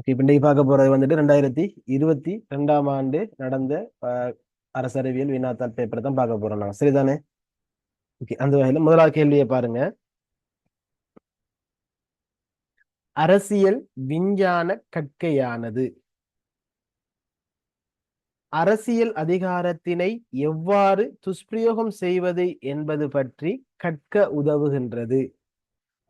Okay இப்போ இன்னைக்கு பார்க்க போறது வந்துட்டு ரெண்டாயிரத்தி இருபத்தி ரெண்டாம் ஆண்டு நடந்த அரசறிவியல் வினாத்தாள் பேப்பரை தான் பார்க்க போறோம் நாங்கள் சரிதானே? ஓகே அந்த வகையில் முதலாவது கேள்வியை பாருங்க. அரசியல் விஞ்ஞான கற்கையானது. அரசியல் அதிகாரத்தினை எவ்வாறு துஷ்பிரயோகம் செய்வது என்பது பற்றி கற்க உதவுகின்றது.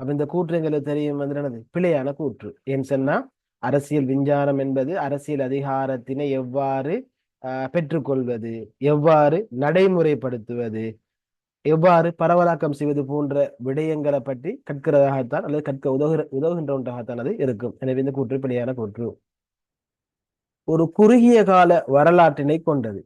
அப்ப இந்த கூற்று எங்களுக்கு தெரியும் வந்து என்னது? பிழையான கூற்று. ஏன்னு சொன்னா அரசியல் விஞ்ஞானம் என்பது அரசியல் அதிகாரத்தினை எவ்வாறு ஆஹ், பெற்றுக்கொள்வது எவ்வாறு நடைமுறைப்படுத்துவது எவ்வாறு பரவலாக்கம் செய்வது போன்ற விடயங்களை பற்றி கற்கிறதாகத்தான் அல்லது கற்க உதவுகிற உதவுகின்ற ஒன்றாகத்தான் அது இருக்கும். எனவே இந்த கூற்று பிழையான கூற்று. ஒரு குறுகிய கால வரலாற்றினை கொண்டது.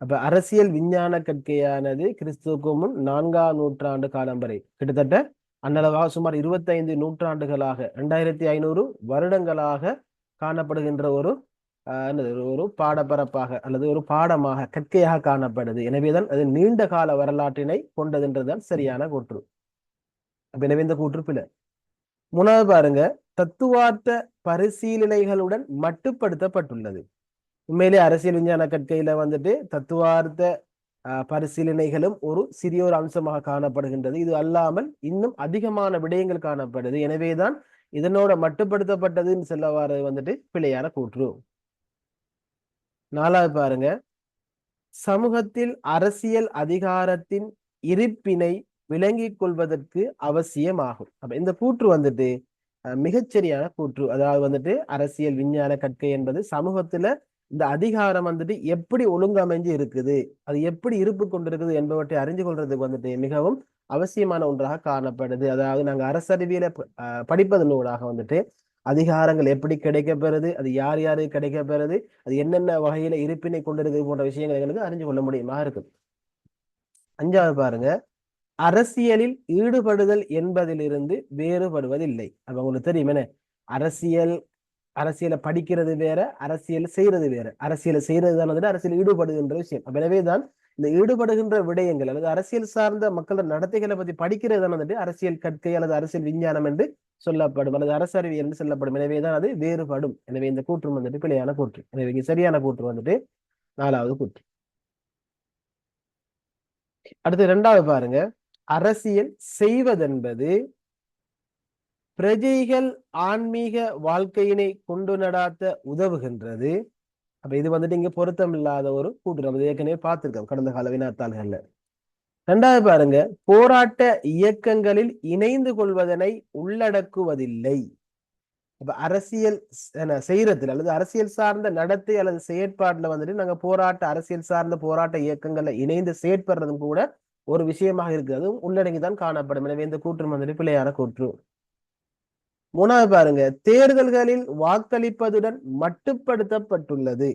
அப்ப அரசியல் விஞ்ஞான கற்கையானது கிறிஸ்துவுக்கு முன் நான்காம் நூற்றாண்டு காலம் வரை. கிட்டத்தட்ட அன்னளவாக சுமார் இருபத்தைந்து நூற்றாண்டுகளாக ரெண்டாயிரத்தி ஐநூறு வருடங்களாக காணப்படுகின்ற ஒரு ஆஹ், ஒரு- பாடப்பரப்பாக அல்லது ஒரு பாடமாக கற்கையாக காணப்படுது. எனவேதான் அது நீண்ட கால வரலாற்றினை கொண்டதுன்றதுதான் சரியான கூற்று. எனவே இந்த கூற்று பிழை. மூணாவது பாருங்க தத்துவார்த்த பரிசீலனைகளுடன் மட்டுப்படுத்தப்பட்டுள்ளது. உண்மையிலே அரசியல் விஞ்ஞான கற்கையில வந்துட்டு தத்துவார்த்த பரிசீலனைகளும் ஒரு சிறிய ஒரு அம்சமாக காணப்படுகின்றது. இது அல்லாமல் இன்னும் அதிகமான விடயங்கள் காணப்படுது. எனவேதான் இதனோட மட்டுப்படுத்தப்பட்டதுன்னு சொல்லவாறு வந்துட்டு பிழையான கூற்று. நாலாவது பாருங்க. சமூகத்தில் அரசியல் அதிகாரத்தின் இருப்பினை விளங்கிக் கொள்வதற்கு அவசியமாகும். அப்ப இந்த கூற்று வந்துட்டு அஹ், மிகச்சரியான கூற்று. அதாவது வந்துட்டு அரசியல் விஞ்ஞான கற்கை என்பது சமூகத்துல இந்த அதிகாரம் வந்துட்டு எப்படி ஒழுங்கமைஞ்சு இருக்குது அது எப்படி இருப்பு கொண்டிருக்குது என்பவற்றை அறிஞ்சு கொள்றதுக்கு வந்துட்டு மிகவும் அவசியமான ஒன்றாக காணப்படுது. அதாவது நாங்க அரசறிவியலை படிப்பதன் ஊடாக வந்துட்டு அதிகாரங்கள் எப்படி கிடைக்கப்பெறுது அது யார் யாருக்கு கிடைக்கப்பெறுது அது என்னென்ன வகையில இருப்பினை கொண்டிருக்குது போன்ற விஷயங்கள் எங்களுக்கு அறிஞ்சு கொள்ள முடியுமா இருக்குது அஞ்சாவது பாருங்க. அரசியலில் ஈடுபடுதல் என்பதிலிருந்து வேறுபடுவதில்லை. அப்ப உங்களுக்கு தெரியுமே அரசியல் அரசியலை படிக்கிறது வேற அரசியல் செய்யறது வேற. அரசியலை செய்யறது தான் வந்துட்டு அரசியல் ஈடுபடுகின்ற விஷயம். அப்ப எனவேதான் இந்த ஈடுபடுகின்ற விடயங்கள் அல்லது அரசியல் சார்ந்த மக்களோட நடத்தைகளை பத்தி படிக்கிறது தான் வந்துட்டு அரசியல் கற்கை அல்லது அரசியல் விஞ்ஞானம் என்று சொல்லப்படும். அல்லது அரசு அறிவியல் என்று சொல்லப்படும். எனவேதான் அது வேறுபடும். எனவே இந்த கூற்று வந்துட்டு பிழையான கூற்று. எனவே இங்க சரியான கூற்று வந்துட்டு நாலாவது கூற்று. அடுத்து இரண்டாவது பாருங்க. அரசியல் செய்வதென்பது பிரஜைகள் ஆன்மீக வாழ்க்கையினை கொண்டு நடாத்த உதவுகின்றது. அப்ப இது வந்துட்டு இங்க பொருத்தம் இல்லாத ஒரு கூற்று. நம்ம ஏற்கனவே பார்த்திருக்கோம் கடந்த கால வினாத்தாள்கள்ல. ரெண்டாவது பாருங்க போராட்ட இயக்கங்களில் இணைந்து கொள்வதனை உள்ளடக்குவதில்லை. அப்ப அரசியல் செய்யறதுல அல்லது அரசியல் சார்ந்த நடத்தை அல்லது செயற்பாடுல வந்துட்டு நாங்க போராட்ட அரசியல் சார்ந்த போராட்ட இயக்கங்கள்ல இணைந்து செயற்படுறதும் கூட ஒரு விஷயமாக இருக்கு அதுவும் உள்ளடங்கிதான் காணப்படும். எனவே இந்த கூற்று வந்துட்டு பிள்ளையார கூற்று. மூணாவது பாருங்க தேர்தல்களில் வாக்களிப்பதுடன் மட்டுப்படுத்தப்பட்டுள்ளது.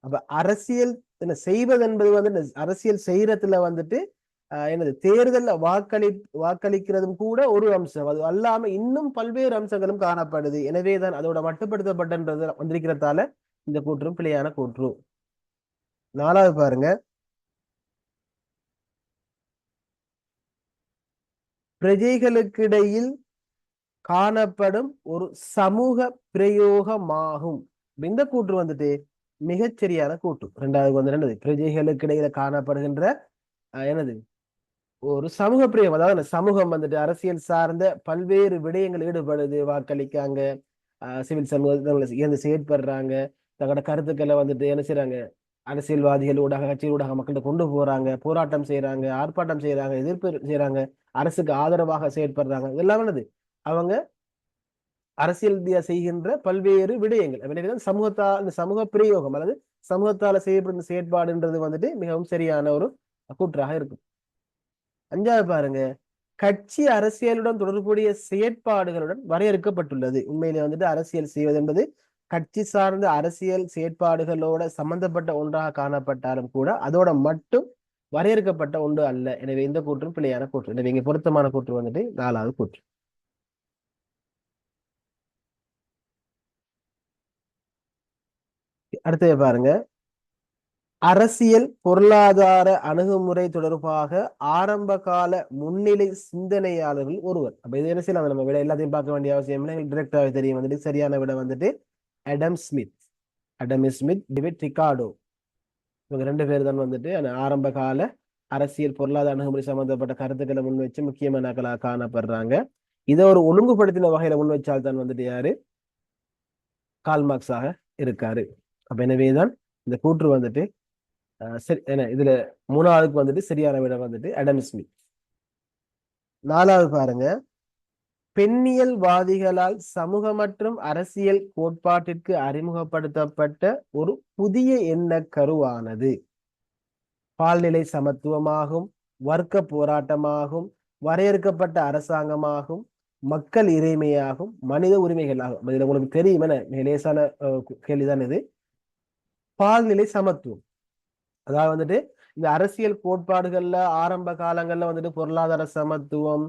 அப்ப அரசியல் என்ன செய்வதென்பது வந்து அரசியல் செய்யறதுல வந்துட்டு ஆஹ் என்னது வாக்களி வாக்களிக்கிறதும் கூட ஒரு அம்சம். அது அல்லாம இன்னும் பல்வேறு அம்சங்களும் காணப்படுது. எனவேதான் அதோட மட்டுப்படுத்தப்பட்டன்றது வந்திருக்கிறதால இந்த கூற்றும் பிழையான கூற்று. நாலாவது பாருங்க. பிரஜைகளுக்கிடையில் காணப்படும் ஒரு சமூக பிரயோகமாகும். இந்த கூற்று வந்துட்டு மிகச்சரியான கூற்று. ரெண்டாவது வந்து என்னது? பிரஜைகளுக்கு இடையில காணப்படுகின்ற என்னது? ஒரு சமூக பிரியம் அதாவது சமூகம் வந்துட்டு அரசியல் சார்ந்த பல்வேறு விடயங்கள் ஈடுபடுது. வாக்களிக்காங்க. சிவில் சமூகத்தில் இருந்து செயற்படுறாங்க. தங்களோட கருத்துக்களை வந்துட்டு என்ன செய்யறாங்க அரசியல்வாதிகள் ஊடாக கட்சி ஊடாக மக்கள்கிட்ட கொண்டு போறாங்க. போராட்டம் செய்யறாங்க ஆர்ப்பாட்டம் செய்யறாங்க எதிர்ப்பு செய்யறாங்க அரசுக்கு ஆதரவாக செயற்படுறாங்க. இதெல்லாம் என்னது? அவங்க அரசியல் ரீதியா செய்கின்ற பல்வேறு விடயங்கள். எனவேதான் சமூகத்தால் இந்த சமூக பிரயோகம் அல்லது சமூகத்தால செய்யப்படும் செயற்பாடுன்றது வந்துட்டு மிகவும் சரியான ஒரு கூற்றாக இருக்கும். அஞ்சாவது பாருங்க கட்சி அரசியலுடன் தொடர்புடைய செயற்பாடுகளுடன் வரையறுக்கப்பட்டுள்ளது. உண்மையிலே வந்துட்டு அரசியல் செய்வது என்பது கட்சி சார்ந்த அரசியல் செயற்பாடுகளோட சம்பந்தப்பட்ட ஒன்றாக காணப்பட்டாலும் கூட அதோட மட்டும் வரையறுக்கப்பட்ட ஒன்று அல்ல. எனவே இந்த கூற்றும் பிள்ளையான கூற்று. எனவே இங்க பொருத்தமான கூற்று வந்துட்டு நாலாவது கூற்று. அடுத்தது பாருங்க. அரசியல் பொருளாதார அணுகுமுறை தொடர்பாக ஆரம்ப கால முன்னிலை சிந்தனையாளர்கள் ஒருவர். அப்ப இது என்ன செய்யலாம்? நம்ம விட எல்லாத்தையும் பார்க்க வேண்டிய அவசியம் இல்லை. டிரெக்டாவே தெரியும். வந்துட்டு சரியான விட வந்துட்டு அடம் ஸ்மித் அடம் ஸ்மித் டிவிட் ரிகார்டோ இவங்க ரெண்டு பேர் தான் வந்துட்டு அந்த ஆரம்ப கால அரசியல் பொருளாதார அணுகுமுறை சம்பந்தப்பட்ட கருத்துக்களை முன் வச்சு முக்கியமானக்களாக காணப்படுறாங்க. இதை ஒரு ஒழுங்குபடுத்தின வகையில முன் வச்சால் தான் வந்துட்டு யாரு? கால்மார்க்ஸாக இருக்காரு. அப்ப எனவேதான் இந்த கூற்று வந்துட்டு சரி என்ன இதுல மூணாவதுக்கு வந்துட்டு சரியான விட வந்துட்டு அடம் ஸ்மித் நாலாவது பாருங்க. பெண்ணியல்வாதிகளால் சமூக மற்றும் அரசியல் கோட்பாட்டிற்கு அறிமுகப்படுத்தப்பட்ட ஒரு புதிய எண்ண கருவானது. பால்நிலை சமத்துவமாகும் வர்க்க போராட்டமாகும் வரையறுக்கப்பட்ட அரசாங்கமாகும் மக்கள் இறைமையாகும் மனித உரிமைகளாகும். இதுல உங்களுக்கு தெரியும் என மிக லேசான கேள்விதான் இது. பால்நிலை சமத்துவம். அதாவது வந்துட்டு இந்த அரசியல் கோட்பாடுகள்ல ஆரம்ப காலங்கள்ல வந்துட்டு பொருளாதார சமத்துவம்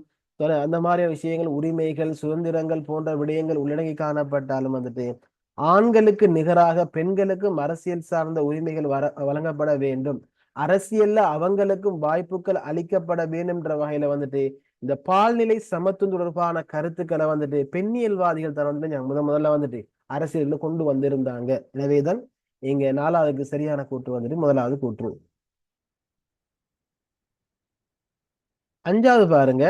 அந்த மாதிரி விஷயங்கள் உரிமைகள் சுதந்திரங்கள் போன்ற விடயங்கள் உள்ளடங்கி காணப்பட்டாலும் வந்துட்டு ஆண்களுக்கு நிகராக பெண்களுக்கும் அரசியல் சார்ந்த உரிமைகள் வர வழங்கப்பட வேண்டும். அரசியல்ல அவங்களுக்கும் வாய்ப்புகள் அளிக்கப்பட வேண்டும்ன்ற வகையில வந்துட்டு இந்த பால்நிலை சமத்துவம் தொடர்பான கருத்துக்களை வந்துட்டு பெண்ணியல்வாதிகள் தான் வந்துட்டு ஞா- முத முதல்ல வந்துட்டு அரசியல்ல கொண்டு வந்திருந்தாங்க. எனவேதான் இங்க நாலாவதுக்கு சரியான கூற்று வந்துட்டு முதலாவது கூற்று. அஞ்சாவது பாருங்க.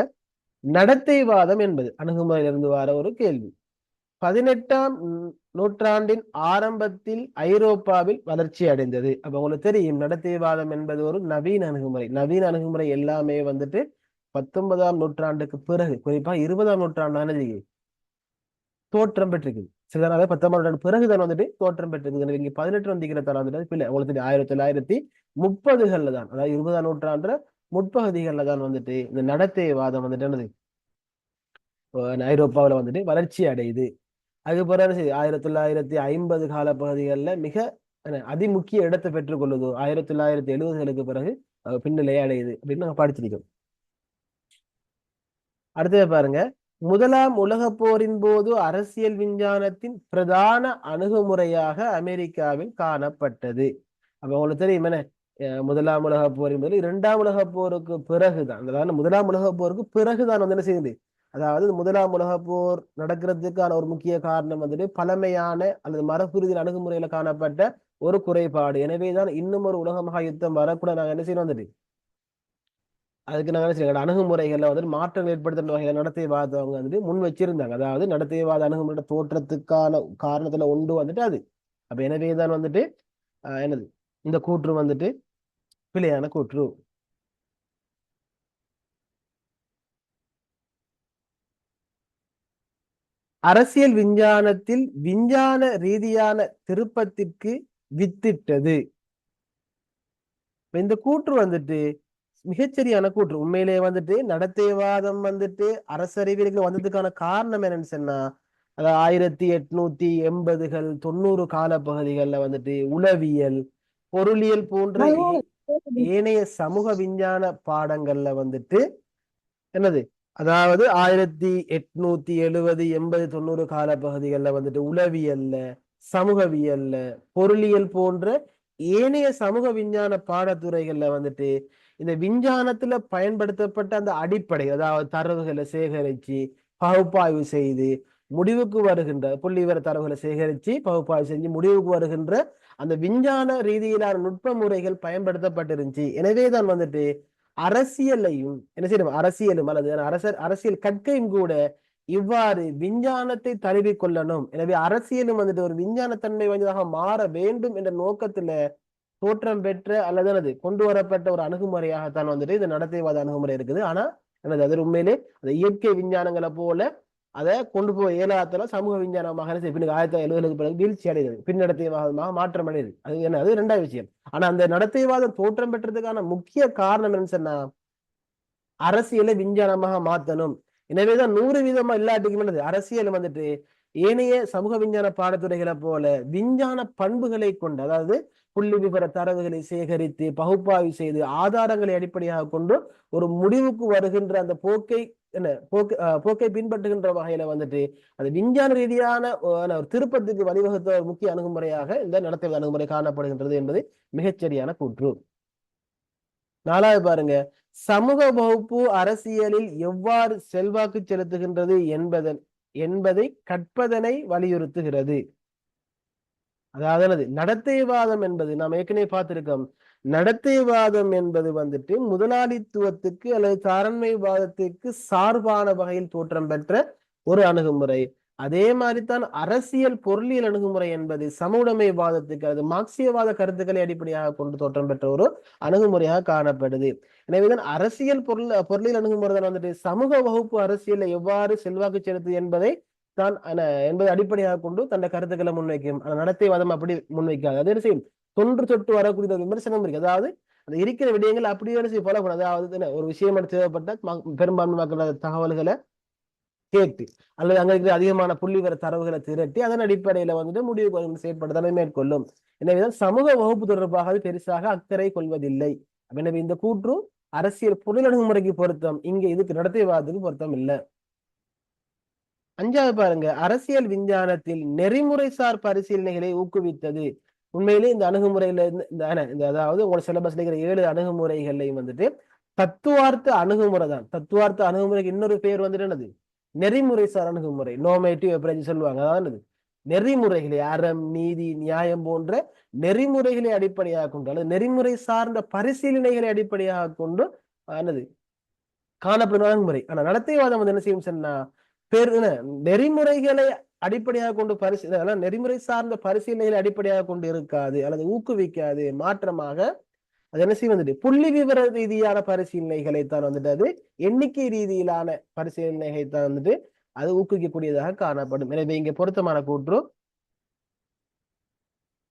நடத்தைவாதம் என்பது. அணுகுமுறையிலிருந்து வர ஒரு கேள்வி. பதினெட்டாம் நூற்றாண்டின் ஆரம்பத்தில் ஐரோப்பாவில் வளர்ச்சி அடைந்தது. அப்ப உங்களுக்கு தெரியும் நடத்தைவாதம் என்பது ஒரு நவீன அணுகுமுறை. நவீன அணுகுமுறை எல்லாமே வந்துட்டு பத்தொன்பதாம் நூற்றாண்டுக்கு பிறகு குறிப்பா இருபதாம் நூற்றாண்டான தோற்றம் பெற்றிருக்குது. சில சிலனால பத்தாம் நூற்றாண்டு பிறகுதான் வந்துட்டு தோற்றம் பெற்றிருக்குது இங்கே பதினெட்டு வந்திக்கிற தரம் வந்துட்டு பிள்ளை உங்களுக்கு தெரியும் ஆயிரத்தி தொள்ளாயிரத்தி முப்பதுகள்ல தான் அதாவது இருபதாம் நூற்றாண்டு முற்பகுதிகள்ல தான் வந்துட்டு இந்த நடத்தை வாதம் வந்துட்டு என்னது? ஐரோப்பாவில் ஐரோப்பாவுல வந்துட்டு வளர்ச்சி அடையுது. அது பிறகு ஆயிரத்தி தொள்ளாயிரத்தி ஐம்பது கால பகுதிகளில் மிக அதிமுக்கிய இடத்தை பெற்றுக்கொள்ளுது ஆயிரத்தி தொள்ளாயிரத்தி எழுபதுகளுக்கு பிறகு அஹ், அடையுது அப்படின்னு நாங்கள் படிச்சிருக்கோம். அடுத்தது பாருங்க. முதலாம் உலகப் போரின் போது அரசியல் விஞ்ஞானத்தின் பிரதான அணுகுமுறையாக அமெரிக்காவில் காணப்பட்டது. அப்ப உங்களுக்கு தெரியும் என்ன? முதலாம் உலகப் போரின் போது இரண்டாம் உலக போருக்கு பிறகுதான். அதாவது முதலாம் உலகப் போருக்கு பிறகுதான் வந்து என்ன செய்யுது அதாவது முதலாம் உலகப் போர் நடக்கிறதுக்கான ஒரு முக்கிய காரணம் வந்துட்டு பழமையான அல்லது மரபுரிதின் அணுகுமுறையில காணப்பட்ட ஒரு குறைபாடு. எனவேதான் இன்னும் ஒரு உலக மகா யுத்தம் வரக்கூட நாங்க என்ன செய்யணும் வந்துட்டு அதுக்கு நாங்க என்ன அணுகுமுறைகளில் அணுகுமுறைகள்ல வந்துட்டு மாற்றம் ஏற்படுத்துற வகையில நடத்தைவாதவங்க வந்துட்டு முன் வச்சிருந்தாங்க. அதாவது நடத்தைவாத அணுகுமுறை தோற்றத்துக்கான காரணத்துல ஒன்று வந்துட்டு அது. அப்போ எனவே தான் வந்துட்டு என்னது? இந்த கூற்று வந்துட்டு பிழையான கூற்று. அரசியல் விஞ்ஞானத்தில் விஞ்ஞான ரீதியான திருப்பத்திற்கு வித்திட்டது. இந்த கூற்று வந்துட்டு மிகச்சரியான கூற்று உண்மையிலேயே வந்துட்டு நடத்தைவாதம் வந்துட்டு அரசறிவியலுக்கு வந்ததுக்கான காரணம் என்னன்னு சொன்னா அதாவது ஆயிரத்தி எட்நூத்தி எண்பதுகள் தொண்ணூறு காலப்பகுதிகள்ல வந்துட்டு உளவியல் பொருளியல் போன்ற ஏனைய சமூக விஞ்ஞான பாடங்கள்ல வந்துட்டு என்னது? அதாவது ஆயிரத்தி எட்நூத்தி எழுவது எண்பது தொண்ணூறு காலப்பகுதிகளில் வந்துட்டு உளவியல்ல சமூகவியல்ல பொருளியல் போன்ற ஏனைய சமூக விஞ்ஞான பாடத்துறைகள்ல வந்துட்டு இந்த விஞ்ஞானத்துல பயன்படுத்தப்பட்ட அந்த அடிப்படை அதாவது தரவுகளை சேகரிச்சு பகுப்பாய்வு செய்து முடிவுக்கு வருகின்ற புள்ளி விவர தரவுகளை சேகரிச்சு பகுப்பாய்வு செஞ்சு முடிவுக்கு வருகின்ற அந்த விஞ்ஞான ரீதியிலான நுட்ப முறைகள் பயன்படுத்தப்பட்டிருந்துச்சு எனவேதான் வந்துட்டு அரசியலையும் என்ன செய்யணும்? அரசியலும் அல்லது அரசர் அரசியல் கற்கையும் கூட இவ்வாறு விஞ்ஞானத்தை தழுவி கொள்ளணும். எனவே அரசியலும் வந்துட்டு ஒரு விஞ்ஞானத்தன்மை வாய்ந்ததாக மாற வேண்டும் என்ற நோக்கத்துல தோற்றம் பெற்ற அல்லது என்னது கொண்டு வரப்பட்ட ஒரு அணுகுமுறையாகத்தான் வந்துட்டு இந்த நடத்தைவாத அணுகுமுறை இருக்குது. ஆனா என்னது அது உண்மையிலே அந்த இயற்கை விஞ்ஞானங்களை போல அதை கொண்டு போய் இயலாத்துல சமூக விஞ்ஞானமாக பின்னுக்கு ஆயிரத்தி தொள்ளாயிரத்தி எழுபதுக்கு பிறகு வீழ்ச்சி அடைகிறது. பின்னடத்தைவாதமாக மாற்றம் அடையுது அது என்ன அது ரெண்டாவது விஷயம். ஆனா அந்த நடத்தைவாதம் தோற்றம் பெற்றதுக்கான முக்கிய காரணம் என்னன்னு சொன்னா அரசியலை விஞ்ஞானமாக மாத்தணும். எனவேதான் நூறு வீதமா இல்லாட்டிக்குமே அரசியல் வந்துட்டு ஏனைய சமூக விஞ்ஞான பாடத்துறைகளை போல விஞ்ஞான பண்புகளை கொண்டு அதாவது புள்ளி விவர தரவுகளை சேகரித்து பகுப்பாய்வு செய்து ஆதாரங்களை அடிப்படையாக கொண்டு ஒரு முடிவுக்கு வருகின்ற அந்த போக்கை என்ன போக்கு போக்கை பின்பற்றுகின்ற வகையில வந்துட்டு அது விஞ்ஞான ரீதியான ஒரு திருப்பத்துக்கு வழிவகுத்த ஒரு முக்கிய அணுகுமுறையாக இந்த நடத்தை அணுகுமுறை காணப்படுகின்றது என்பது மிகச்சரியான கூற்று. நாலாவது பாருங்க சமூக வகுப்பு அரசியலில் எவ்வாறு செல்வாக்கு செலுத்துகின்றது என்பதன் என்பதை கற்பதனை வலியுறுத்துகிறது. அதாவது நடத்தைவாதம் என்பது. நாம் ஏற்கனவே பார்த்திருக்கோம். நடத்தைவாதம் என்பது வந்துட்டு முதலாளித்துவத்துக்கு அல்லது தாரண்மைவாதத்துக்கு சார்பான வகையில் தோற்றம் பெற்ற ஒரு அணுகுமுறை. அதே மாதிரிதான் அரசியல் பொருளியல் அணுகுமுறை என்பது சமூடமைவாதத்துக்கு அது மார்க்சியவாத கருத்துக்களை அடிப்படையாக கொண்டு தோற்றம் பெற்ற ஒரு அணுகுமுறையாக காணப்படுது. எனவேதான் அரசியல் பொருள் பொருளியல் அணுகுமுறை தான் வந்துட்டு சமூக வகுப்பு அரசியலை எவ்வாறு செல்வாக்கு செலுத்து என்பதை தான் என்பதை அடிப்படையாக கொண்டு தன் கருத்துக்களை முன்வைக்கும் அந்த நடத்தைவாதம் அப்படி முன்வைக்காது. அதே விஷயம் செய்யும் தொன்று தொட்டு வரக்கூடிய விமர்சனம் இருக்கு. அதாவது அந்த இருக்கிற விடயங்கள் அப்படியே செய்ய போல அதாவது ஒரு விஷயம் தேவைப்பட்ட பெரும்பான்மை மக்கள் தகவல்களை கேட்டு அல்லது அங்க இருக்கிற அதிகமான புள்ளிவர தரவுகளை திரட்டி அதன் அடிப்படையில வந்துட்டு முடிவு செயற்படுத்தலை மேற்கொள்ளும். எனவேதான் சமூக வகுப்பு தொடர்பாக பெருசாக அக்கறை கொள்வதில்லை. எனவே இந்த கூற்று அரசியல் பொருள் அணுகுமுறைக்கு பொருத்தம். இங்க இதுக்கு நடத்தைவாதத்துக்கு பொருத்தம் இல்லை. அஞ்சாவது பாருங்க. அரசியல் விஞ்ஞானத்தில் நெறிமுறைசார் பரிசீலனைகளை ஊக்குவித்தது. உண்மையிலே இந்த அணுகுமுறையில இந்த அதாவது உங்களோட சிலபஸ்ல இருக்கிற ஏழு அணுகுமுறைகள்லையும் வந்துட்டு தத்துவார்த்த அணுகுமுறை தான். தத்துவார்த்த அணுகுமுறைக்கு இன்னொரு பேர் வந்துட்டு என்னது? நெறிமுறைசார் அணுகுமுறை நோமேட்டிவ் எப்படி சொல்லுவாங்க. அதாவது நெறிமுறைகளை அறம் நீதி நியாயம் போன்ற நெறிமுறைகளை அடிப்படையாக கொண்டு அல்லது நெறிமுறை சார்ந்த பரிசீலனைகளை அடிப்படையாக கொண்டு என்னது காணப்படும் அணுகுமுறை ஆனா நடத்தைவாதம் வந்து என்ன செய்யும் சொன்னா பெரு நெறிமுறைகளை அடிப்படையாக கொண்டு பரிசீலனை நெறிமுறை சார்ந்த பரிசீலனைகளை அடிப்படையாக கொண்டு இருக்காது அல்லது ஊக்குவிக்காது மாற்றமாக அது என்ன செய்யும் வந்துட்டு? புள்ளி விவர ரீதியான பரிசீலனைகளை தான் வந்துட்டு அது எண்ணிக்கை ரீதியிலான பரிசீலனைகளை தான் வந்துட்டு அது ஊக்குவிக்கக்கூடியதாக காணப்படும். எனவே இங்க பொருத்தமான கூற்று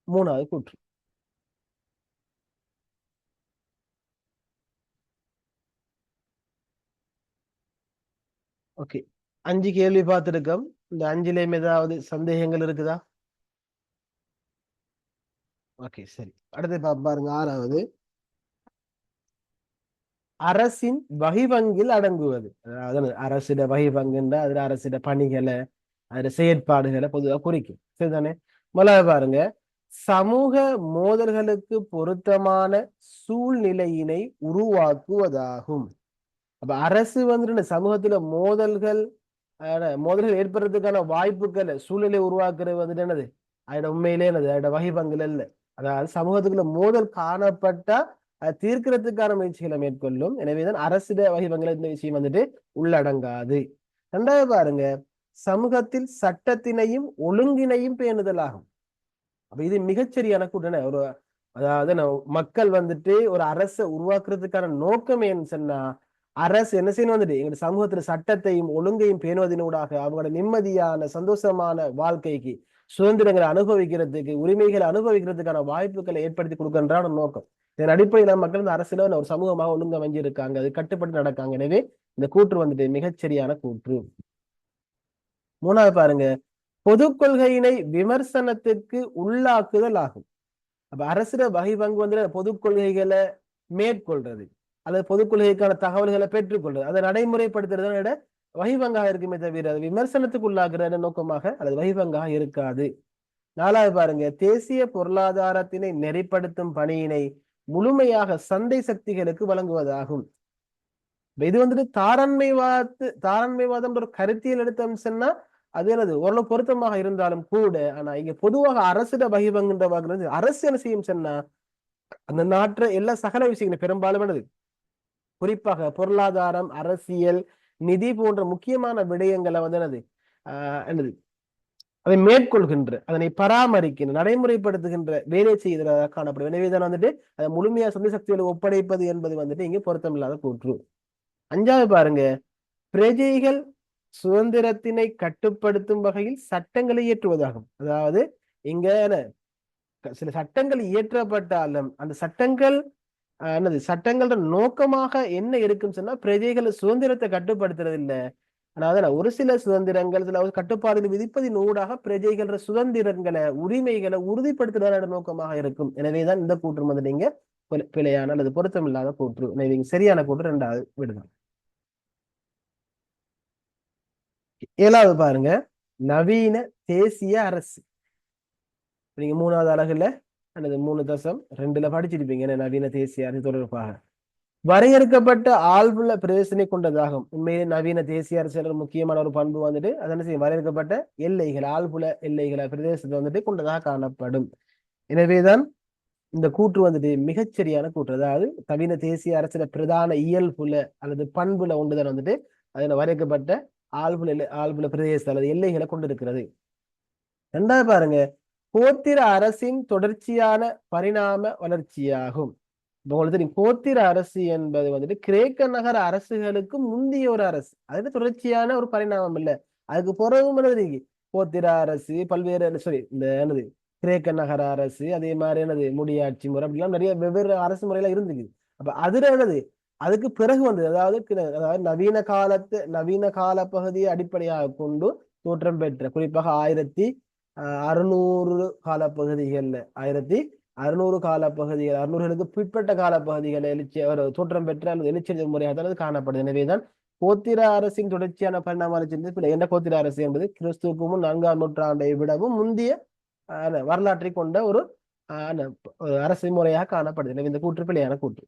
மூணாவது கூற்று. ஓகே. அஞ்சு கேள்வி பார்த்துருக்கோம். இந்த அஞ்சுலேயும் ஏதாவது சந்தேகங்கள் இருக்குதா? ஓகே சரி. அடுத்து பாருங்க ஆறாவது. அரசின் வகிவங்கில் அடங்குவது. அதாவது அரசிட வகிவங்குன்ற அதுல அரசிட பணிகளை அதுல செயற்பாடுகளை பொதுவாக குறிக்கும். சரிதானே? முதல்ல பாருங்க. சமூக மோதல்களுக்கு பொருத்தமான சூழ்நிலையினை உருவாக்குவதாகும். அப்ப அரசு வந்துட்டு சமூகத்துல மோதல்கள் மோதல்கள் ஏற்படுறதுக்கான வாய்ப்புகளை சூழ்நிலை உருவாக்குறது வந்துட்டு என்னது? அதோட உண்மையிலே என்னது? அதோட வகைபங்குல இல்லை அதாவது சமூகத்துக்குள்ள மோதல் காணப்பட்டா தீர்க்கிறதுக்கான முயற்சிகளை மேற்கொள்ளும். எனவேதான் அரசிட வகிவங்களை இந்த விஷயம் வந்துட்டு உள்ளடங்காது. ரெண்டாவது பாருங்க சமூகத்தில் சட்டத்தினையும் ஒழுங்கினையும் பேணுதல் ஆகும். அப்ப இது மிகச்சரியான கூட்டணி. ஒரு அதாவது மக்கள் வந்துட்டு ஒரு அரசை உருவாக்குறதுக்கான நோக்கம் என்னன்னு சொன்னா அரசு என்ன செய்யணும் வந்துட்டு எங்க சமூகத்துல சட்டத்தையும் ஒழுங்கையும் பேணுவதனூடாக அவங்களோட நிம்மதியான சந்தோஷமான வாழ்க்கைக்கு சுதந்திரங்களை அனுபவிக்கிறதுக்கு உரிமைகளை அனுபவிக்கிறதுக்கான வாய்ப்புகளை ஏற்படுத்தி கொடுக்கின்றான நோக்கம். இதன் அடிப்படையில் மக்கள் இந்த அரசியல ஒரு சமூகமாக ஒழுங்க இருக்காங்க அது கட்டுப்பட்டு நடக்காங்க. எனவே இந்த கூற்று வந்துட்டு மிகச்சரியான கூற்று. மூணாவது பாருங்க. பொது கொள்கையினை விமர்சனத்திற்கு உள்ளாக்குதல் ஆகும். அப்ப அரசுல வகை பங்கு வந்து பொது கொள்கைகளை மேற்கொள்றது. அல்லது பொது கொள்கைக்கான தகவல்களை பெற்றுக்கொள்றது. அதை நடைமுறைப்படுத்துறதோட வகிபங்காக இருக்குமே தவிர அது விமர்சனத்துக்கு உள்ளாக்குற நோக்கமாக அல்லது வகிபங்காக இருக்காது. நாலாவது பாருங்க. தேசிய பொருளாதாரத்தினை நெறிப்படுத்தும் பணியினை முழுமையாக சந்தை சக்திகளுக்கு வழங்குவதாகும். இது வந்துட்டு தாராண்மைவாத தாரண்மைவாதம் ஒரு கருத்தியல் எடுத்த அம்சம்னா அது எனது ஓரளவு பொருத்தமாக இருந்தாலும் கூட ஆனா இங்க பொதுவாக அரசிட பகிர்வங்கின்ற வாக்குறது அரசு என்ன செய்யும் சொன்னா அந்த நாட்டு எல்லா சகல விஷயங்களும் பெரும்பாலும் குறிப்பாக பொருளாதாரம் அரசியல் நிதி போன்ற முக்கியமான விடயங்களை வந்து என்னது? ஆஹ் என்னது? அதை மேற்கொள்கின்ற அதனை பராமரிக்கின்ற நடைமுறைப்படுத்துகின்ற வேலை செய்கிறதாக காணப்படும். எனவேதான் வந்துட்டு அதை முழுமையா சொந்த சக்திகளை ஒப்படைப்பது என்பது வந்துட்டு இங்கே பொருத்தமில்லாத கூற்று. அஞ்சாவது பாருங்க பிரஜைகள் சுதந்திரத்தினை கட்டுப்படுத்தும் வகையில் சட்டங்களை இயற்றுவதாகும். அதாவது இங்க சில சட்டங்கள் இயற்றப்பட்டாலும் அந்த சட்டங்கள் என்னது சட்டங்களோட நோக்கமாக என்ன இருக்குன்னு சொன்னா பிரஜைகளை சுதந்திரத்தை கட்டுப்படுத்துறது இல்லை அதாவது ஒரு சில சுதந்திரங்கள் சில கட்டுப்பாடுகள் விதிப்பதின் ஊடாக பிரஜைகள சுதந்திரங்களை உரிமைகளை உறுதிப்படுத்துவதான நோக்கமாக இருக்கும். எனவேதான் இந்த கூற்று வந்து நீங்க பிழையான அல்லது பொருத்தம் இல்லாத கூற்று. எனவே சரியான கூற்று ரெண்டாவது விடுதல். ஏழாவது பாருங்க. நவீன தேசிய அரசு. நீங்க மூணாவது அழகுல அல்லது மூணு தசம் ரெண்டுல படிச்சிருப்பீங்க. நவீன தேசிய அரசு தொடர்பாக. வரையறுக்கப்பட்ட ஆழ்வுள்ள பிரதேசனை கொண்டதாகும். உண்மையிலே நவீன தேசிய அரசியலர் முக்கியமான ஒரு பண்பு வந்துட்டு அது என்ன செய்யும் வரையறுக்கப்பட்ட எல்லைகள் ஆழ்புல எல்லைகளை பிரதேசத்தை வந்துட்டு கொண்டதாக காணப்படும். எனவேதான் இந்த கூற்று வந்துட்டு மிகச்சரியான கூற்று. அதாவது நவீன தேசிய அரசியல பிரதான இயல்புல அல்லது பண்புல ஒன்றுதான் வந்துட்டு அதில் வரையறுக்கப்பட்ட ஆழ்புல எல்லை- ஆழ்புல பிரதேச அல்லது எல்லைகளை கொண்டிருக்கிறது. ரெண்டாவது பாருங்க கோத்திர அரசின் தொடர்ச்சியான பரிணாம வளர்ச்சியாகும். உங்களுக்கு தெரியும் கோத்திர அரசு என்பது வந்துட்டு கிரேக்க நகர அரசுகளுக்கு முந்தைய ஒரு அரசு. அது தொடர்ச்சியான ஒரு பரிணாமம் இல்லை. அதுக்கு பிறகும் என்னது கோத்திர அரசு பல்வேறு சாரி இந்த என்னது? கிரேக்க நகர அரசு அதே மாதிரி என்னது? முடியாட்சி முறை அப்படிலாம் நிறைய வெவ்வேறு அரசு முறையில இருந்துக்குது அப்ப அதுல என்னது? அதுக்கு பிறகு வந்தது. அதாவது அதாவது நவீன காலத்து நவீன கால பகுதியை அடிப்படையாக கொண்டு தோற்றம் பெற்ற குறிப்பாக ஆயிரத்தி அஹ், அறுநூறு காலப்பகுதிகள்ல ஆயிரத்தி அறுநூறு காலப்பகுதிகள் அறுநூறுகளுக்கு பிற்பட்ட காலப்பகுதிகள் எழுச்சி ஒரு தோற்றம் பெற்ற அல்லது எழுச்சி முறையாக அது காணப்படுது. எனவேதான் கோத்திர அரசின் தொடர்ச்சியான பரிணாம வளர்ச்சி என்ன கோத்திர அரசு என்பது? கிறிஸ்துவுக்கு முன் நான்காம் நூற்றாண்டை விடவும் முந்தைய வரலாற்றை கொண்ட ஒரு ஒரு அரசு முறையாக காணப்படுது. எனவே இந்த கூற்று பிள்ளையான கூற்று.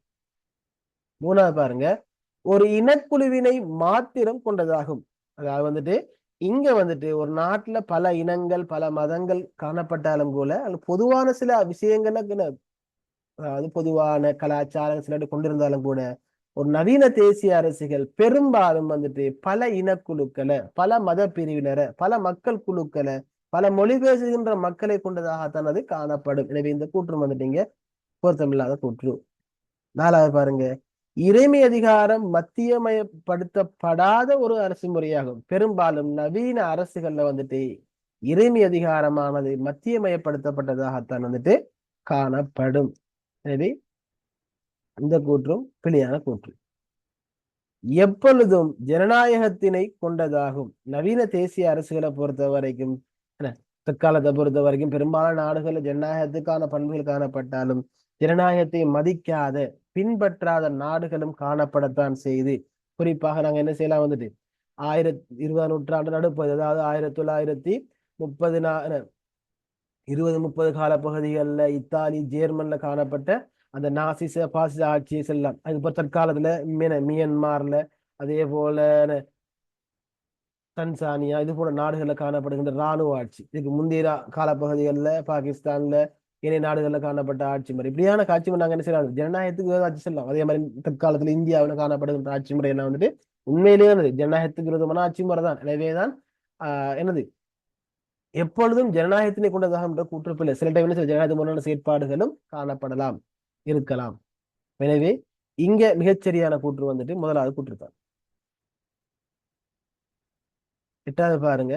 மூணாவது பாருங்க. ஒரு இனக்குழுவினை மாத்திரம் கொண்டதாகும். அதாவது வந்துட்டு இங்க வந்துட்டு ஒரு நாட்டுல பல இனங்கள் பல மதங்கள் காணப்பட்டாலும் கூட பொதுவான சில விஷயங்கள்ல அதாவது பொதுவான கலாச்சாரம் சில கொண்டிருந்தாலும் கூட ஒரு நவீன தேசிய அரசுகள் பெரும்பாலும் வந்துட்டு பல இனக்குழுக்களை பல மத பிரிவினரை பல மக்கள் குழுக்களை பல மொழி பேசுகின்ற மக்களை கொண்டதாகத்தான் அது காணப்படும். எனவே இந்த கூற்று வந்துட்டீங்க பொருத்தமில்லாத கூற்று. நாலாவது பாருங்க. இறைமை அதிகாரம் மத்தியமயப்படுத்தப்படாத ஒரு அரசு முறையாகும். பெரும்பாலும் நவீன அரசுகள்ல வந்துட்டு இறைமை அதிகாரமானது மத்தியமயப்படுத்தப்பட்டதாகத்தான் வந்துட்டு காணப்படும். எனவே இந்த கூற்றும் பிழையான கூற்று. எப்பொழுதும் ஜனநாயகத்தினை கொண்டதாகும். நவீன தேசிய அரசுகளை பொறுத்த வரைக்கும் தற்காலத்தை பொறுத்த வரைக்கும் பெரும்பாலான நாடுகளில் ஜனநாயகத்துக்கான பண்புகள் காணப்பட்டாலும் ஜனநாயகத்தை மதிக்காத பின்பற்றாத நாடுகளும் காணப்படத்தான் செய்து. குறிப்பாக நாங்க என்ன செய்யலாம் வந்துட்டு ஆயிரத்தி இருபதாம் நூற்றாண்டு நடுப்பது அதாவது ஆயிரத்தி தொள்ளாயிரத்தி முப்பது நா இருபது முப்பது கால பகுதிகளில் இத்தாலி ஜேர்மன்ல காணப்பட்ட அந்த நாசிச பாசிச ஆட்சியை செல்லலாம். அதுக்கப்புறம் தற்காலத்துல மியன்மார்ல அதே போல தன்சானியா இது போல நாடுகள்ல காணப்படுகின்ற இராணுவ ஆட்சி. இதுக்கு முந்தைய காலப்பகுதிகளில் பாகிஸ்தான்ல ஏனைய நாடுகளில் காணப்பட்ட ஆட்சி முறை. இப்படியான காட்சி முறை நாங்கள் என்ன செய்யலாம்? ஜனநாயகத்துக்கு விரோத ஆட்சி செல்லலாம் அதே மாதிரி தற்காலத்தில் இந்தியாவில் காணப்படுகின்ற ஆட்சி முறை என்ன வந்துட்டு? உண்மையிலேயே என்னது ஜனநாயகத்துக்கு விரோதமான ஆட்சி முறை தான். எனவேதான் ஆஹ் என்னது? எப்பொழுதும் ஜனநாயகத்தினை கொண்டதாக என்ற கூற்றுப்பில்லை சில டைம்ல சில ஜனநாயக முறையான செயற்பாடுகளும் காணப்படலாம் இருக்கலாம். எனவே இங்க மிகச்சரியான கூற்று வந்துட்டு முதலாவது கூற்று தான் எட்டாவது பாருங்க.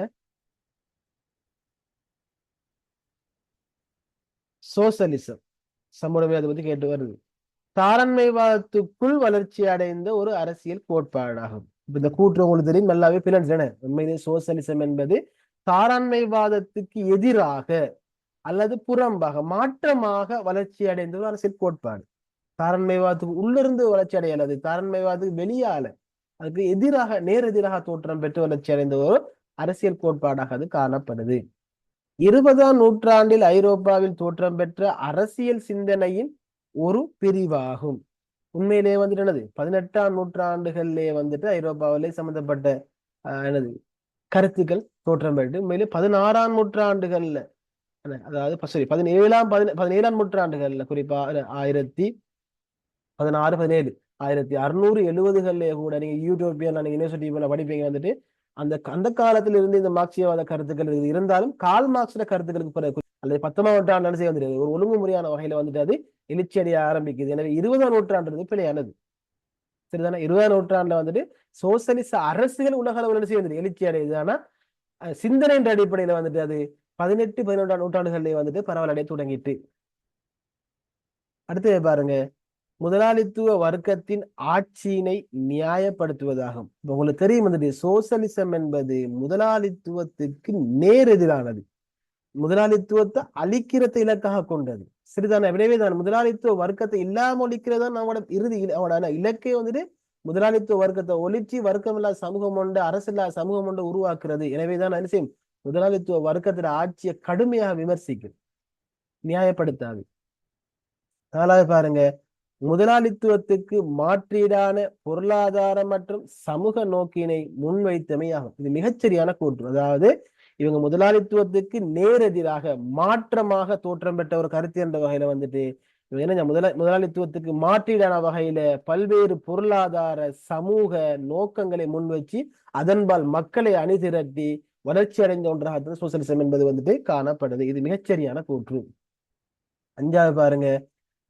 சோசலிசம். சமூகமே அதை பத்தி கேட்டு வருது. தாரண்மைவாதத்துக்குள் வளர்ச்சி அடைந்த ஒரு அரசியல் கோட்பாடாகும். இப்ப இந்த கூற்று உங்களுக்கு தெரியும் நல்லாவே பிளன்ஸ் என்ன உண்மையிலே சோசலிசம் என்பது தாராண்மைவாதத்துக்கு எதிராக அல்லது புறம்பாக மாற்றமாக வளர்ச்சி அடைந்த ஒரு அரசியல் கோட்பாடு. தாரண்மைவாதத்துக்கு உள்ளிருந்து வளர்ச்சி அடையல அது தாரண்மைவாதத்துக்கு வெளியால அதுக்கு எதிராக நேரெதிராக தோற்றம் பெற்று வளர்ச்சி அடைந்த ஒரு அரசியல் கோட்பாடாக அது காணப்படுது. இருபதாம் நூற்றாண்டில் ஐரோப்பாவில் தோற்றம் பெற்ற அரசியல் சிந்தனையின் ஒரு பிரிவாகும். உண்மையிலேயே வந்துட்டு என்னது? பதினெட்டாம் நூற்றாண்டுகளிலே வந்துட்டு ஐரோப்பாவிலே சம்பந்தப்பட்ட ஆஹ், என்னது? கருத்துக்கள் தோற்றம் பெற்று உண்மையிலே பதினாறாம் நூற்றாண்டுகள்ல அதாவது சாரி பதினேழாம் பதினே பதினேழாம் நூற்றாண்டுகள்ல குறிப்பா ஆயிரத்தி பதினாறு பதினேழு ஆயிரத்தி அறுநூறு எழுபதுகள்லயே கூட நீங்க யூரோப்பியன் நீங்க யூனிவர்சிட்டி படிப்பீங்க வந்துட்டு அந்த அந்த காலத்துல இருந்து இந்த மார்க்சியவாத கருத்துக்கள் இருந்தாலும் கால் மார்க்ஸ்ட கருத்துக்களுக்கு பிறகு அல்லது பத்தொன்பதாம் நூற்றாண்டு என்ன செய்ய வந்துட்டு ஒரு ஒழுங்குமுறையான வகையில வந்துட்டு அது எழுச்சி அடைய ஆரம்பிக்குது. எனவே இருபதாம் நூற்றாண்டு பிழையானது. சரிதானே? இருபதாம் நூற்றாண்டுல வந்துட்டு சோசியலிச அரசுகள் உலக அளவில் என்ன செய்ய எழுச்சி அடையுது. ஆனா சிந்தனை என்ற அடிப்படையில வந்துட்டு அது பதினெட்டு பதினொன்றாம் நூற்றாண்டுகள்லயே வந்துட்டு பரவலடைய தொடங்கிட்டு. அடுத்து பாருங்க. முதலாளித்துவ வர்க்கத்தின் ஆட்சியினை நியாயப்படுத்துவதாகும். இப்ப உங்களுக்கு தெரியும் வந்துட்டு சோசலிசம் என்பது முதலாளித்துவத்துக்கு நேர் எதிரானது முதலாளித்துவத்தை அழிக்கிறத இலக்காக கொண்டது. சரிதான எனவே தான் முதலாளித்துவ வர்க்கத்தை இல்லாம ஒழிக்கிறதா நம்மளோட இறுதி இல- அவனோட இலக்கே வந்துட்டு முதலாளித்துவ வர்க்கத்தை ஒழிச்சு வர்க்கம் இல்லாத சமூகம் ஒன்று அரசு இல்லாத சமூகம் ஒன்று உருவாக்குறது. எனவேதான் என்ன முதலாளித்துவ வர்க்கத்தின் ஆட்சியை கடுமையாக விமர்சிக்கும். நியாயப்படுத்தாது. நாலாவது பாருங்க முதலாளித்துவத்துக்கு மாற்றீடான பொருளாதார மற்றும் சமூக நோக்கினை முன்வைத்தமை ஆகும். இது மிகச்சரியான கூற்று. அதாவது இவங்க முதலாளித்துவத்துக்கு நேரெதிராக மாற்றமாக தோற்றம் பெற்ற ஒரு கருத்து என்ற வகையில வந்துட்டு இவங்க என்ன முதலா முதலாளித்துவத்துக்கு மாற்றீடான வகையில பல்வேறு பொருளாதார சமூக நோக்கங்களை முன்வச்சு அதன்பால் மக்களை அணிதிரட்டி வளர்ச்சி அடைந்த ஒன்றாக சோசியலிசம் என்பது வந்துட்டு காணப்படுது. இது மிகச்சரியான கூற்று. அஞ்சாவது பாருங்க.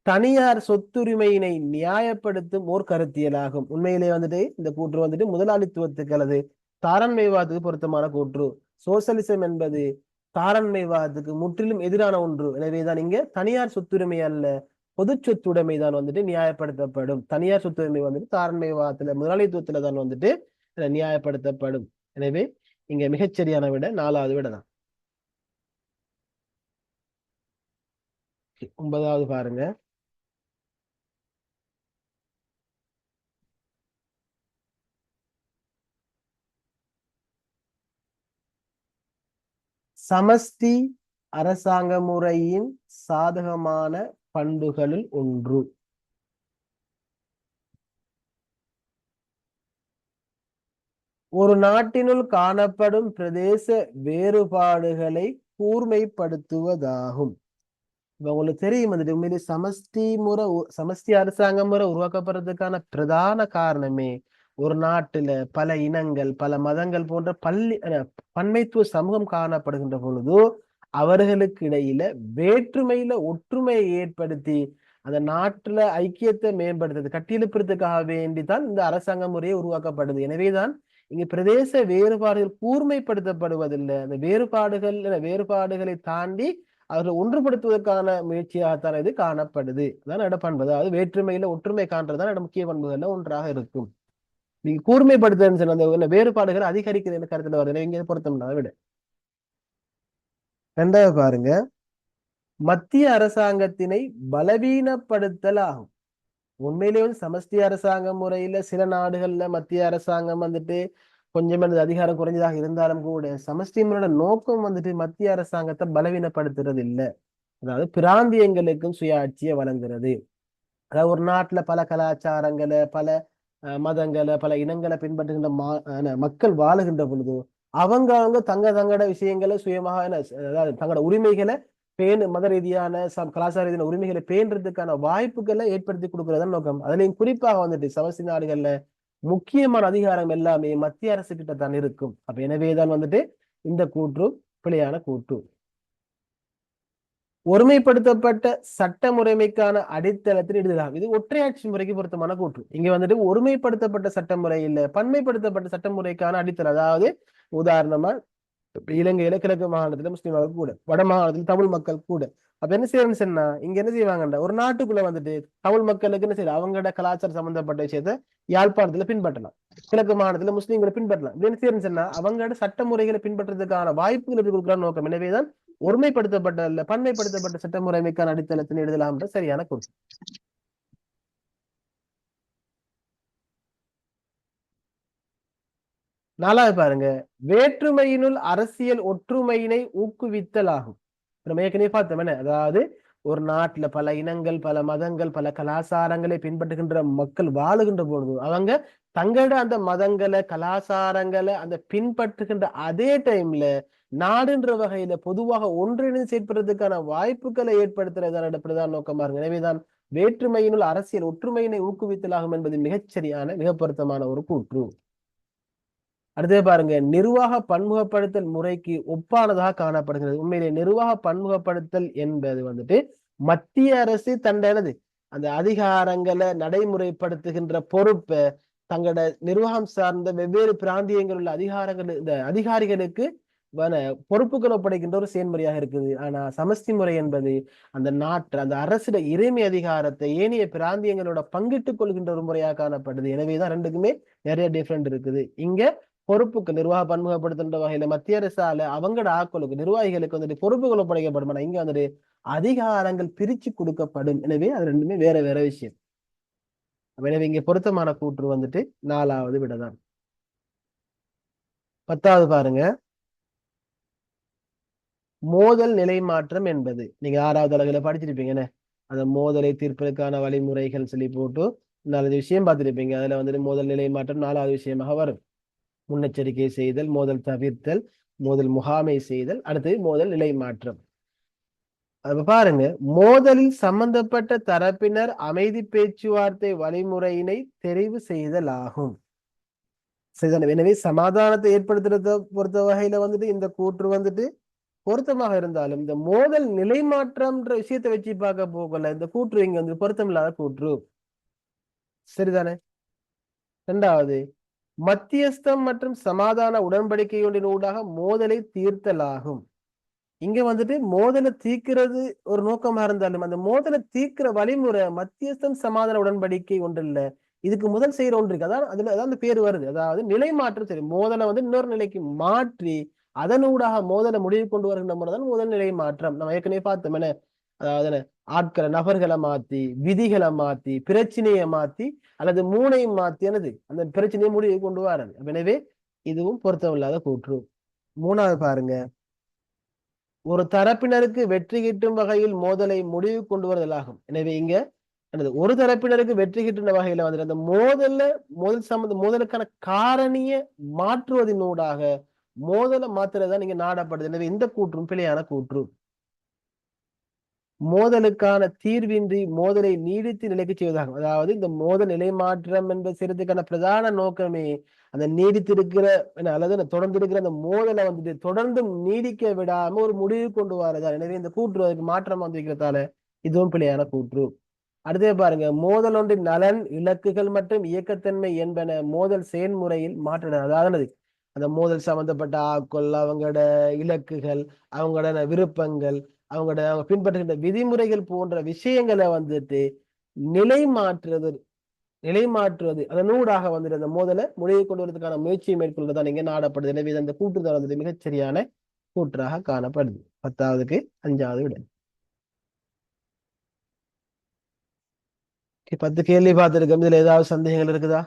தனியார் சொத்துரிமையினை நியாயப்படுத்தும் ஓர் கருத்தியலாகும். உண்மையிலே வந்துட்டு இந்த கூற்று வந்துட்டு முதலாளித்துவத்துக்கு அல்லது தாரண்மைவாதத்துக்கு பொருத்தமான கூற்று. சோசலிசம் என்பது தாரண்மைவாதத்துக்கு முற்றிலும் எதிரான ஒன்று. எனவேதான் இங்க தனியார் சொத்துரிமை அல்ல பொது சொத்துடைமை தான் வந்துட்டு நியாயப்படுத்தப்படும். தனியார் சொத்துரிமை வந்துட்டு தாரண்மைவாதத்துல முதலாளித்துவத்துல தான் வந்துட்டு நியாயப்படுத்தப்படும். எனவே இங்க மிகச்சரியான விட நாலாவது விட தான். ஒன்பதாவது பாருங்க. சமஷ்டி அரசாங்க முறையின் சாதகமான பண்புகளில் ஒன்று. ஒரு நாட்டினுள் காணப்படும் பிரதேச வேறுபாடுகளை கூர்மைப்படுத்துவதாகும். இப்ப உங்களுக்கு தெரியும் வந்துட்டு உண்மையிலே சமஷ்டி முறை சமஸ்தி அரசாங்க முறை உருவாக்கப்படுறதுக்கான பிரதான காரணமே ஒரு நாட்டில பல இனங்கள் பல மதங்கள் போன்ற பள்ளி பன்மைத்துவ சமூகம் காணப்படுகின்ற பொழுது அவர்களுக்கு இடையில வேற்றுமையில ஒற்றுமையை ஏற்படுத்தி அந்த நாட்டுல ஐக்கியத்தை மேம்படுத்துறது கட்டியெழுப்புறதுக்காக வேண்டிதான் இந்த அரசாங்க முறையை உருவாக்கப்படுது. எனவேதான் இங்கு பிரதேச வேறுபாடுகள் கூர்மைப்படுத்தப்படுவதில்லை. அந்த வேறுபாடுகள் வேறுபாடுகளை தாண்டி அவர்களை ஒன்றுபடுத்துவதற்கான முயற்சியாகத்தான் இது காணப்படுது. அதான் இடப்பண்பது அதாவது வேற்றுமையில ஒற்றுமை காண்றதுதான் இட முக்கிய பண்புகள்ல ஒன்றாக இருக்கும். நீங்க கூர்மைப்படுத்துன்னு அந்த வேறுபாடுகள் அதிகரிக்குது கருத்துல வருது. இங்க பொருத்தம்னா விட. ரெண்டாவது பாருங்க. மத்திய அரசாங்கத்தினை பலவீனப்படுத்தல் ஆகும் உண்மையிலேயே வந்து சமஷ்டி அரசாங்க முறையில சில நாடுகள்ல மத்திய அரசாங்கம் வந்துட்டு கொஞ்சம் எனது அதிகாரம் குறைஞ்சதாக இருந்தாலும் கூட சமஸ்டி முறையோட நோக்கம் வந்துட்டு மத்திய அரசாங்கத்தை பலவீனப்படுத்துறது இல்லை அதாவது பிராந்தியங்களுக்கும் சுயாட்சியை வழங்குறது. அதாவது ஒரு நாட்டுல பல கலாச்சாரங்களை பல மதங்களை பல இனங்களை பின்பற்றுகின்ற மக்கள் வாழுகின்ற பொழுது அவங்க அவங்க தங்க தங்கட விஷயங்களை சுயமாக அதாவது தங்களோட உரிமைகளை பேணு மத ரீதியான கலாச்சார ரீதியான உரிமைகளை பேணுறதுக்கான வாய்ப்புகளை ஏற்படுத்தி கொடுக்கறதான் நோக்கம். அதுலயும் குறிப்பாக வந்துட்டு சமஸ்தி நாடுகள்ல முக்கியமான அதிகாரம் எல்லாமே மத்திய அரசு கிட்ட தான் இருக்கும். அப்ப எனவேதான் வந்துட்டு இந்த கூற்று பிழையான கூற்று. ஒருமைப்படுத்தப்பட்ட சட்ட முறைமைக்கான அடித்தளத்தில் எழுதலாம். இது ஒற்றையாட்சி முறைக்கு பொருத்தமான கூற்று. இங்க வந்துட்டு ஒருமைப்படுத்தப்பட்ட சட்டமுறை இல்ல பன்மைப்படுத்தப்பட்ட சட்ட முறைக்கான அடித்தளம். அதாவது உதாரணமா இலங்கையில கிழக்கு மாகாணத்துல முஸ்லீம் மக்கள் கூட வட மாகாணத்துல தமிழ் மக்கள் கூட. அப்ப என்ன செய்யணும்னு சொன்னா இங்க என்ன செய்வாங்கண்டா ஒரு நாட்டுக்குள்ள வந்துட்டு தமிழ் மக்களுக்கு என்ன செய்யணும் அவங்களோட கலாச்சாரம் சம்பந்தப்பட்ட விஷயத்த யாழ்ப்பாணத்துல பின்பற்றலாம். கிழக்கு மாநிலத்துல முஸ்லீம்களை பின்பற்றலாம். என்ன செய்யணும்னு சொன்னா அவங்களோட சட்ட முறைகளை பின்பற்றதுக்கான வாய்ப்புகள் எப்படி கொடுக்குற நோக்கம். எனவேதான் ஒருமைப்படுத்தப்பட்ட அல்ல பன்மைப்படுத்தப்பட்ட சட்ட முறைமைக்கான அடித்தளத்தின் எழுதலாம் என்ற சரியான குறிப்பு நாலாவது பாருங்க. வேற்றுமையினுள் அரசியல் ஒற்றுமையினை ஊக்குவித்தல் ஆகும். நம்ம ஏற்கனவே பார்த்தோம் என்ன? அதாவது ஒரு நாட்டுல பல இனங்கள் பல மதங்கள் பல கலாச்சாரங்களை பின்பற்றுகின்ற மக்கள் வாழுகின்ற பொழுது அவங்க தங்களோட அந்த மதங்களை கலாச்சாரங்களை அந்த பின்பற்றுகின்ற அதே டைம்ல நாடுன்ற வகையில பொதுவாக ஒன்றிணைந்து செயற்படுறதுக்கான வாய்ப்புகளை ஏற்படுத்துறதான பிரதான நோக்கமா இருக்கு. எனவேதான் வேற்றுமையினுள் அரசியல் ஒற்றுமையினை ஊக்குவித்தலாகும் என்பது மிகச்சரியான மிக பொருத்தமான ஒரு கூற்று. அடுத்தது பாருங்க நிர்வாக பன்முகப்படுத்தல் முறைக்கு ஒப்பானதாக காணப்படுகிறது. உண்மையிலே நிர்வாக பன்முகப்படுத்தல் என்பது வந்துட்டு மத்திய அரசு தண்டனது அந்த அதிகாரங்களை நடைமுறைப்படுத்துகின்ற பொறுப்பை தங்களோட நிர்வாகம் சார்ந்த வெவ்வேறு பிராந்தியங்கள் உள்ள அதிகாரங்கள் இந்த அதிகாரிகளுக்கு பொறுப்புகள் ஒப்படைக்கின்ற ஒரு செயல்முறையாக இருக்குது. ஆனா சமஸ்தி முறை என்பது அந்த நாட்டு அந்த அரசிட இறைமை அதிகாரத்தை ஏனைய பிராந்தியங்களோட பங்கிட்டுக் கொள்கின்ற ஒரு முறையாக காணப்படுது. எனவேதான் ரெண்டுக்குமே நிறைய டிஃப்ரெண்ட் இருக்குது. இங்க பொறுப்புக்கு நிர்வாக பன்முகப்படுத்துகின்ற வகையில மத்திய அரசால அவங்களோட ஆக்களுக்கு நிர்வாகிகளுக்கு வந்துட்டு பொறுப்புகள் ஒப்படைக்கப்படும். இங்க வந்துட்டு அதிகாரங்கள் பிரிச்சு கொடுக்கப்படும். எனவே அது ரெண்டுமே வேற வேற விஷயம். எனவே இங்க பொருத்தமான கூற்று வந்துட்டு நாலாவது விடதான். பத்தாவது பாருங்க. மோதல் நிலை மாற்றம் என்பது. நீங்க ஆறாவது அழகுல படிச்சிருப்பீங்கன்னு அந்த மோதலை தீர்ப்பதற்கான வழிமுறைகள் சொல்லி போட்டு நாலஞ்சு விஷயம் பார்த்துருப்பீங்க. அதுல வந்துட்டு மோதல் நிலை மாற்றம் நாலாவது விஷயமாக வரும். முன்னெச்சரிக்கை செய்தல் மோதல் தவிர்த்தல் மோதல் முகாமை செய்தல் அடுத்தது மோதல் நிலை மாற்றம் அப்ப பாருங்க மோதலில் சம்பந்தப்பட்ட தரப்பினர் அமைதி பேச்சுவார்த்தை வழிமுறையினை தெரிவு செய்தல் ஆகும். எனவே சமாதானத்தை ஏற்படுத்துறத பொறுத்த வகையில வந்துட்டு இந்த கூற்று வந்துட்டு பொருத்தமாக இருந்தாலும் இந்த மோதல் நிலை மாற்றம்ன்ற விஷயத்தை வச்சு பார்க்க போகல இந்த கூற்று இங்க வந்து பொருத்தம் இல்லாத கூற்று. சரிதானே? ரெண்டாவது மத்தியஸ்தம் மற்றும் சமாதான உடன்படிக்கையொன்றின் ஊடாக மோதலை தீர்த்தலாகும். இங்க வந்துட்டு மோதலை தீர்க்கிறது ஒரு நோக்கமா இருந்தாலும் அந்த மோதலை தீர்க்கிற வழிமுறை மத்தியஸ்தம் சமாதான உடன்படிக்கை ஒன்று இல்ல. இதுக்கு முதல் செய்யற ஒன்று இருக்கு. அதான் அதுல அதான் அந்த பேர் வருது. அதாவது நிலை மாற்றம் சரி மோதலை வந்து இன்னொரு நிலைக்கு மாற்றி அதனூடாக மோதலை முடிவு கொண்டு வருகின்ற முறைதான் முதல் நிலை மாற்றம். நம்ம ஏற்கனவே பார்த்தோம் என்ன? அதாவது என்ன, ஆட்களை நபர்களை மாத்தி விதிகளை மாத்தி பிரச்சனையை மாத்தி அல்லது மூணையும் மாத்தி என்னது? அந்த பிரச்சனையை முடிவு கொண்டு வரது எனவே இதுவும் பொருத்தமில்லாத கூற்று. மூணாவது பாருங்க. ஒரு தரப்பினருக்கு வெற்றி கிட்டும் வகையில் மோதலை முடிவு கொண்டு வருதலாகும். எனவே இங்க எனது ஒரு தரப்பினருக்கு வெற்றி கிட்டுன வகையில வந்துட்டு அந்த மோதல்ல மோதல் சம்பந்த மோதலுக்கான காரணிய மாற்றுவதனூடாக மோதலை தான் நீங்க நாடப்படுது. எனவே இந்த கூற்றும் பிழையான கூற்று. மோதலுக்கான தீர்வின்றி மோதலை நீடித்து நிலைக்கு செய்வதாகும். அதாவது இந்த மோதல் நிலை மாற்றம் என்பது செய்யறதுக்கான பிரதான நோக்கமே அந்த நீடித்திருக்கிற அல்லது தொடர்ந்து இருக்கிற அந்த மோதலை வந்துட்டு தொடர்ந்து நீடிக்க விடாம ஒரு முடிவு கொண்டு வரதா எனவே இந்த கூற்று அதுக்கு மாற்றம் வந்திருக்கிறதால இதுவும் பிழையான கூற்று. அடுத்தே பாருங்க. மோதல் ஒன்றின் நலன் இலக்குகள் மற்றும் இயக்கத்தன்மை என்பன மோதல் செயல்முறையில் மாற்ற அதாவது அந்த மோதல் சம்பந்தப்பட்ட ஆக்கொள் அவங்களோட இலக்குகள் அவங்களோட விருப்பங்கள் அவங்களோட அவங்க பின்பற்றுகின்ற விதிமுறைகள் போன்ற விஷயங்களை வந்துட்டு நிலை மாற்றுறது நிலை மாற்றுவது அதனூடாக வந்துட்டு அந்த மோதலை முடிவு கொண்டு வரதுக்கான முயற்சியை மேற்கொள்வதுதான் இங்கே நாடப்படுது. எனவே அந்த கூற்றுதான் வந்துட்டு மிகச்சரியான கூற்றாக காணப்படுது. பத்தாவதுக்கு அஞ்சாவது விட. பத்து கேள்வி பார்த்துருக்கோம். இதுல ஏதாவது சந்தேகங்கள் இருக்குதா?